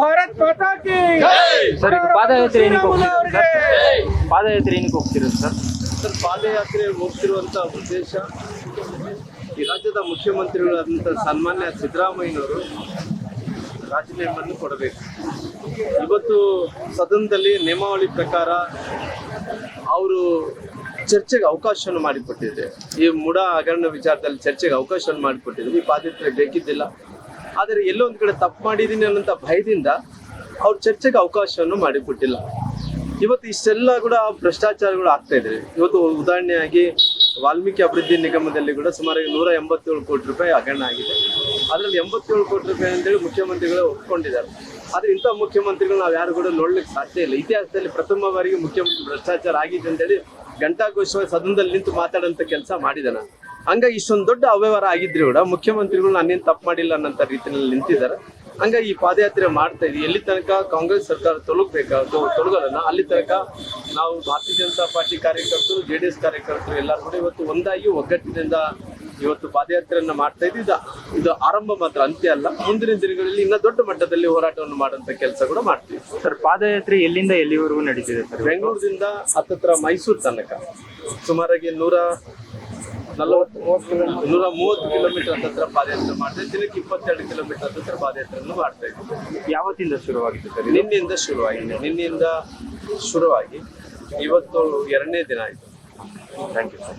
ಭಾರತ್ ಮಾತಾ sir ಪಾದಯಾತ್ರೆ ಏನಕ್ಕೆ ಹೋಗ್ತಿರೋದು sir ಪಾದಯಾತ್ರೆ ಏನಕ್ಕೆ ಸರ್ ಸರ್ ಪಾದಯಾತ್ರೆ ಹೋಗ್ತಿರುವಂಥ ಉದ್ದೇಶ ಈ ರಾಜ್ಯದ ಮುಖ್ಯಮಂತ್ರಿಗಳಾದಂಥ ಸನ್ಮಾನ್ಯ ಸಿದ್ದರಾಮಯ್ಯನವರು ರಾಜೀನಾಮೆಯನ್ನು ಕೊಡಬೇಕು ಇವತ್ತು ಸದನದಲ್ಲಿ ನಿಯಮಾವಳಿ ಪ್ರಕಾರ ಅವರು ಚರ್ಚೆಗೆ ಅವಕಾಶವನ್ನು ಮಾಡಿಕೊಟ್ಟಿದೆ ಈ ಮುಡ ಹಗರಣ ವಿಚಾರದಲ್ಲಿ ಚರ್ಚೆಗೆ ಅವಕಾಶವನ್ನು ಮಾಡಿಕೊಟ್ಟಿದ್ದೆ ಈ ಪಾದಯಾತ್ರೆ ಬೇಕಿದ್ದಿಲ್ಲ ಆದರೆ ಎಲ್ಲೋ ಒಂದು ಕಡೆ ತಪ್ಪು ಮಾಡಿದ್ದೀನಿ ಅನ್ನೋಂಥ ಭಯದಿಂದ ಅವ್ರ ಚರ್ಚೆಗೆ ಅವಕಾಶವನ್ನು ಮಾಡಿಕೊಟ್ಟಿಲ್ಲ. ಇವತ್ತು ಇಷ್ಟೆಲ್ಲ ಕೂಡ ಭ್ರಷ್ಟಾಚಾರಗಳು ಆಗ್ತಾ ಇದೆ ಇವತ್ತು ಉದಾಹರಣೆಯಾಗಿ ವಾಲ್ಮೀಕಿ ಅಭಿವೃದ್ಧಿ ನಿಗಮದಲ್ಲಿ ಕೂಡ ಸುಮಾರು ನೂರ ಎಂಬತ್ತೇಳು ಕೋಟಿ ರೂಪಾಯಿ ಹಗರಣ ಆಗಿದೆ. ಅದರಲ್ಲಿ ಎಂಬತ್ತೇಳು ಕೋಟಿ ರೂಪಾಯಿ ಅಂತೇಳಿ ಮುಖ್ಯಮಂತ್ರಿಗಳು ಒಪ್ಕೊಂಡಿದ್ದಾರೆ. ಆದ್ರೆ ಇಂಥ ಮುಖ್ಯಮಂತ್ರಿಗಳು ನಾವು ಯಾರು ಕೂಡ ನೋಡ್ಲಿಕ್ಕೆ ಸಾಧ್ಯ ಇಲ್ಲ. ಇತಿಹಾಸದಲ್ಲಿ ಪ್ರಥಮ ಬಾರಿಗೆ ಮುಖ್ಯಮಂತ್ರಿ ಭ್ರಷ್ಟಾಚಾರ ಆಗಿದೆ ಅಂತೇಳಿ ಘಂಟಾಘೋಷವಾಗಿ ಸದನದಲ್ಲಿ ನಿಂತು ಮಾತಾಡೋಂಥ ಕೆಲಸ ಮಾಡಿದಾನ ಹಂಗಾಗಿ ಇಷ್ಟೊಂದು ದೊಡ್ಡ ಅವ್ಯವಹಾರ ಆಗಿದ್ರು ಕೂಡ. ಮುಖ್ಯಮಂತ್ರಿಗಳು ನಾನೇನು ತಪ್ಪು ಮಾಡಿಲ್ಲ ಅನ್ನೋಂಥ ರೀತಿಯಲ್ಲಿ ನಿಂತಿದ್ದಾರೆ. ಹಂಗಾಗಿ ಈ ಪಾದಯಾತ್ರೆ ಮಾಡ್ತಾ ಇದ್ದೀವಿ. ಎಲ್ಲಿ ತನಕ ಕಾಂಗ್ರೆಸ್ ಸರ್ಕಾರ ತೊಲಗಬೇಕಾ? ತೊಲಗೋದನ್ನ ಅಲ್ಲಿ ತನಕ ನಾವು ಭಾರತೀಯ ಜನತಾ ಪಾರ್ಟಿ ಕಾರ್ಯಕರ್ತರು ಜೆ ಡಿ ಎಸ್ ಕಾರ್ಯಕರ್ತರು ಎಲ್ಲರೂ ಕೂಡ ಇವತ್ತು ಒಂದಾಗಿ ಒಗ್ಗಟ್ಟಿನಿಂದ ಇವತ್ತು ಪಾದಯಾತ್ರೆಯನ್ನು ಮಾಡ್ತಾ ಇದ್ದು ಇದು ಇದು ಆರಂಭ ಮಾತ್ರ ಅಂತ್ಯ ಅಲ್ಲ. ಮುಂದಿನ ದಿನಗಳಲ್ಲಿ ಇನ್ನೂ ದೊಡ್ಡ ಮಟ್ಟದಲ್ಲಿ ಹೋರಾಟವನ್ನು ಮಾಡುವಂಥ ಕೆಲಸ ಕೂಡ ಮಾಡ್ತೀವಿ. ಸರ್ ಪಾದಯಾತ್ರೆ ಎಲ್ಲಿಂದ ಎಲ್ಲಿವರೆಗೂ ನಡೀತಿದೆ ಸರ್ ಬೆಂಗಳೂರಿನಿಂದ ಹತ್ತತ್ರ ಮೈಸೂರು ತನಕ. ಸುಮಾರಾಗಿ ನೂರ ನಲವತ್ತು ನೂರ ಮೂವತ್ತು ಕಿಲೋಮೀಟರ್ ಹತ್ರ ಪಾದಯಾತ್ರೆ ಮಾಡಿದ್ರೆ ದಿನಕ್ಕೆ ಇಪ್ಪತ್ತೆರಡು ಕಿಲೋಮೀಟರ್ ಹತ್ರ ಪಾದಯಾತ್ರೆಯನ್ನು ಮಾಡ್ತಾ ಇದ್ದೀವಿ. ಯಾವತ್ತಿಂದ ಶುರುವಾಗಿದೆ ಸರ್ ನಿನ್ನಿಂದ ನಿನ್ನೆಯಿಂದ ಶುರುವಾಗಿದೆ. ನಿನ್ನೆಯಿಂದ ಶುರುವಾಗಿ ಇವತ್ತು ಎರಡನೇ ದಿನ ಆಯಿತು. Thank you sir